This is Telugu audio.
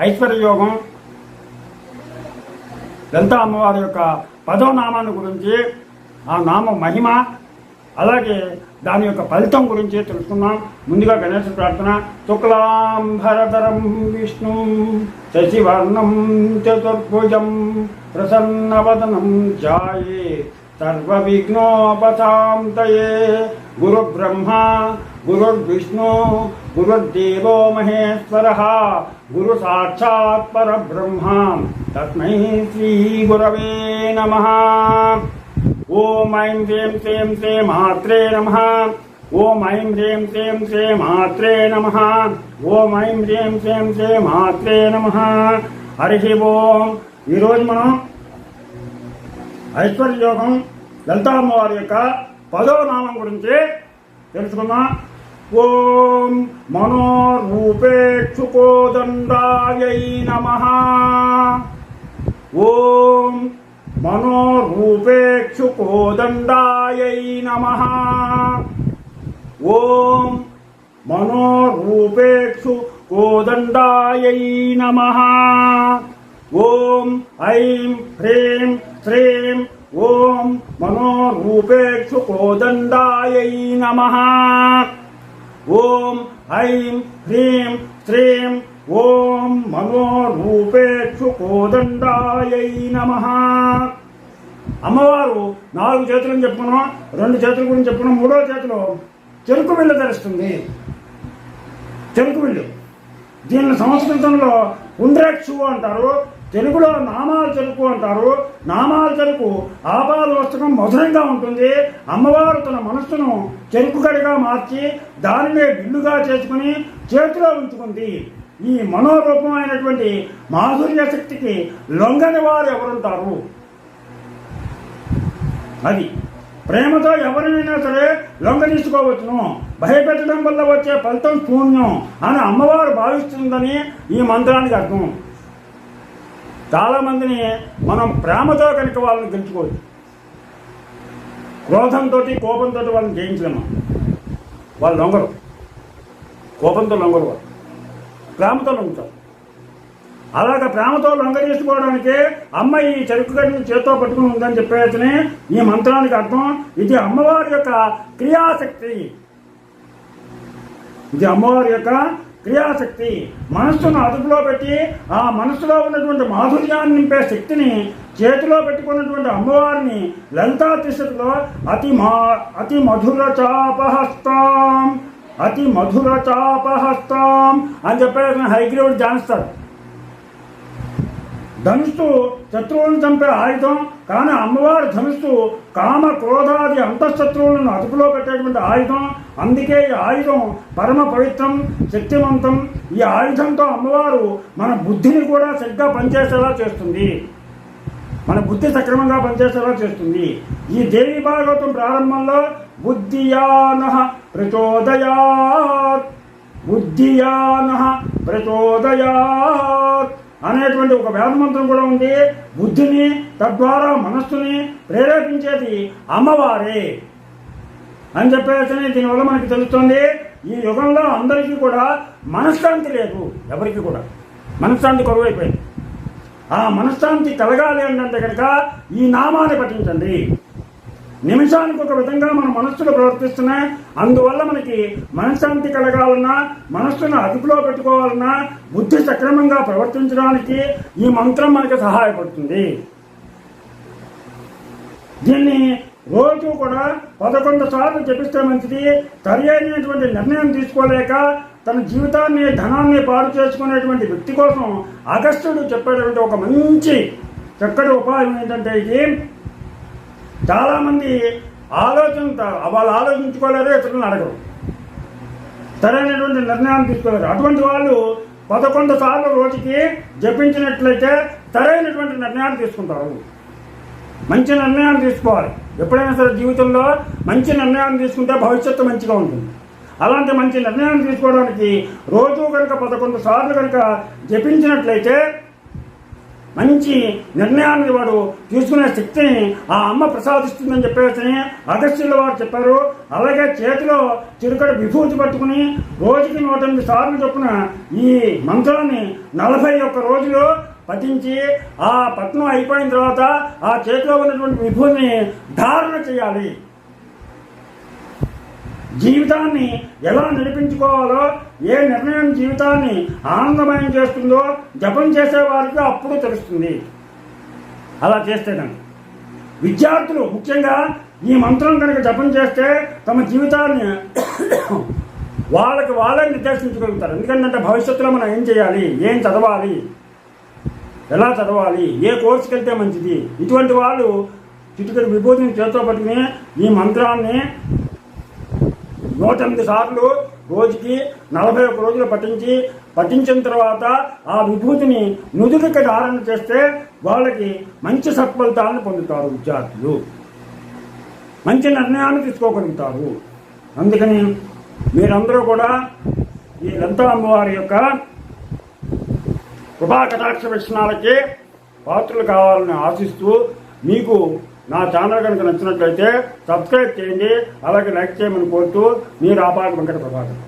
ఐశ్వర్యోగం యోగం అమ్మవారి యొక్క పదో నామాన్ని గురించి ఆ నామ మహిమ అలాగే దాని యొక్క ఫలితం గురించి తెలుసుకుందాం. ముందుగా గణేష ప్రార్థన. శుక్లాంబరధరం విష్ణు శశివర్ణం చతుర్భుజం ప్రసన్నవదనం ధ్యాయే సర్వవిఘ్నోపశాంతయే. గురుబ్రహ్మా గురుర్విష్ణు గురుర్దేవో మహేశ్వర గురు సాక్షాత్ పరబ్రహ్మ తస్మై శ్రీ గురవే నమ ఓం ఐం హ్రీం శ్రీం శ్రీ మాత్రే నమ ఓం ఐం హ్రీం శ్రీం శ్రీ మాత్రే నమ ఓం ఐం హ్రీం శ్రీం శ్రీ మాత్రే నమ హరి ఓం ఈరోజు మనం ఐశ్వర్యోగం లలితామ్మవారి యొక్క పదో నామం గురించి తెలుసుకుందాం. ఓం మనోరూపేక్షుకోదండాయై నమ ఓం మనోరూపేక్షుకోదండాయై నమ ఓం మనోరూపేక్షు కోదండాయై నమ ఓం ఐం హ్రీం శ్రీం ఓం మనోరూపేక్షు కోదండాయై నమ ఓం ఐం హ్రీం శ్రీం ఓం మనోరూపేక్షు కోదండాయై నమ. అమ్మవారు నాలుగు చేతులను చెప్పుకున్నాం రెండు చేతుల గురించి చెప్పుకున్నాం. మూడో చేతిలో చెరుకు బిళ్ళ ధరిస్తుంది చెరుకు బిల్లు దీన్ని సంస్కృతంలో కుండ్రేక్షు అంటారు. తెలుగులో నామాల చెరుకు అంటారు. నామాల చెరుకు ఆపాద వస్త్రం మధురంగా ఉంటుంది. అమ్మవారు తన మనస్సును చెరుకుగడిగా మార్చి దానినే బిల్లుగా చేసుకుని చేతిలో ఉంచుకుంది. ఈ మనోరూపమైనటువంటి మాధుర్య శక్తికి లొంగని వారు ఎవరుంటారు? అది. ప్రేమతో ఎవరినైనా సరే లొంగదీసుకోవచ్చును భయపెట్టడం వల్ల వచ్చే ఫలితం శూన్యం అని అమ్మవారు భావిస్తుందని ఈ మంత్రానికి అర్థం. చాలామందిని మనం ప్రేమతో కనుక వాళ్ళని గెలుచుకోవచ్చు. క్రోధంతో కోపంతో వాళ్ళని జయించలేము వాళ్ళు లొంగరు. కోపంతో లొంగరు వాళ్ళు. ప్రేమతో లొంగుతారు. అలాగ ప్రేమతో లొంగ చేసుకోవడానికి అమ్మ ఈ చెరుకు గడిని చేత్తో పట్టుకుని ఉందని చెప్పేసి ఈ మంత్రానికి అర్థం. ఇది అమ్మవారి యొక్క క్రియాశక్తి. ఇది అమ్మవారి యొక్క క్రియాశక్తి మనస్సును అదుపులో పెట్టి ఆ మనస్సులో ఉన్నటువంటి మాధుర్యాన్ని నింపే శక్తిని చేతిలో పెట్టుకున్నటువంటి అమ్మవారిని లలితా తిశలో అతి మా అతి మధుర చాపహస్తాం అతి మధుర చాపహస్తాం అని చెప్పేసి హైగ్రీవుడు జానిస్తారు ధనుస్సు శత్రువులను చంపే ఆయుధం కానీ అమ్మవారి ధనుస్సు కామ క్రోధాది అంతఃశత్రువులను అదుపులో పెట్టేటువంటి ఆయుధం. అందుకే ఈ ఆయుధం పరమ పవిత్రం శక్తివంతం ఈ ఆయుధంతో అమ్మవారు మన బుద్ధిని కూడా సరిగ్గా పనిచేసేలా చేస్తుంది. మన బుద్ధి సక్రమంగా పనిచేసేలా చేస్తుంది. ఈ దేవి భాగవతం ప్రారంభంలో బుద్ధియాన ప్రచోదయాత్. బుద్ధియాన ప్రచోదయాత్. అనేటువంటి ఒక వేదమంత్రం కూడా ఉంది. బుద్ధిని తద్వారా మనస్సుని ప్రేరేపించేది అమ్మవారే అని చెప్పేసి దీనివల్ల మనకి తెలుస్తుంది. ఈ యుగంలో అందరికీ కూడా మనశ్శాంతి లేదు ఎవరికి కూడా. మనశ్శాంతి కొరువైపోయింది. ఆ మనశ్శాంతి కలగాలి అంటే కనుక ఈ నామాన్ని పఠించండి. నిమిషానికి ఒక విధంగా మన మనస్సులు ప్రవర్తిస్తున్నాయి. అందువల్ల మనకి మనశ్శాంతి కలగాలన్నా మనస్సును అదుపులో పెట్టుకోవాలన్నా బుద్ధి సక్రమంగా ప్రవర్తించడానికి ఈ మంత్రం మనకి సహాయపడుతుంది. దీన్ని రోజు కూడా పదకొండు సార్లు జపిస్తే మంచిది. సరి అయినటువంటి నిర్ణయం తీసుకోలేక తన జీవితాన్ని ధనాన్ని పాడు చేసుకునేటువంటి వ్యక్తి కోసం అగస్త్యుడు చెప్పేటువంటి ఒక మంచి చక్కటి ఉపాయం ఏంటంటే ఇది. చాలామంది ఆలోచన వాళ్ళు ఆలోచించుకోలేరు ఇతరులను అడగరు. సరైనటువంటి నిర్ణయాన్ని తీసుకోలేరు. అటువంటి వాళ్ళు పదకొండు సార్లు రోజుకి జపించినట్లయితే సరైనటువంటి నిర్ణయాలు తీసుకుంటారు. మంచి నిర్ణయాలు తీసుకోవాలి. ఎప్పుడైనా సరే జీవితంలో మంచి నిర్ణయాన్ని తీసుకుంటే భవిష్యత్తు మంచిగా ఉంటుంది. అలాంటి మంచి నిర్ణయాలు తీసుకోవడానికి రోజు కనుక పదకొండు సార్లు కనుక జపించినట్లయితే మంచి నిర్ణయాన్ని వాడు తీసుకునే శక్తిని ఆ అమ్మ ప్రసాదిస్తుందని చెప్పేసి అగస్త్యుల వారు చెప్పారు. అలాగే చేతిలో చిరుకడ విభూతి పట్టుకుని రోజుకి నూట ఎనిమిది సార్లు చొప్పున ఈ మంత్రాన్ని నలభై ఒక్క రోజులు పఠించి ఆ పట్నం అయిపోయిన తర్వాత ఆ చేతిలో ఉన్నటువంటి విభూతిని ధారణ చేయాలి. జీవితాన్ని ఎలా నడిపించుకోవాలో ఏ నిర్ణయం జీవితాన్ని ఆనందమయం చేస్తుందో జపం చేసేవారికి అప్పుడు తెలుస్తుంది. అలా చేస్తే విద్యార్థులు ముఖ్యంగా ఈ మంత్రం కనుక జపం చేస్తే తమ జీవితాన్ని వాళ్ళకి వాళ్ళే నిర్దేశించగలుగుతారు. ఎందుకంటే భవిష్యత్తులో మనం ఏం చేయాలి? ఏం చదవాలి? ఎలా చదవాలి? ఏ కోర్సుకి వెళ్తే మంచిది? ఇటువంటి వాళ్ళు చిటికలు విభూతిని చేతో పట్టుకుని ఈ మంత్రాన్ని నూట ఎనిమిది సార్లు రోజుకి నలభై ఒక్క రోజులు పఠించి పఠించిన తర్వాత ఆ విభూతిని నుదుటికి ధారణ చేస్తే వాళ్ళకి మంచి సత్ఫలితాలను పొందుతారు విద్యార్థులు. మంచి నిర్ణయాన్ని తీసుకోగలుగుతారు. అందుకని మీరందరూ కూడా ఈ లలితా అమ్మవారి యొక్క కృపా కటాక్ష విషయాలకి పాత్రలు కావాలని ఆశిస్తూ మీకు నా ఛానల్ కనుక నచ్చినట్లయితే సబ్స్క్రైబ్ చేయండి అలాగే లైక్ చేయమని కోరుతూ మీరు ఆపాక వెంకట ప్రభాకర్.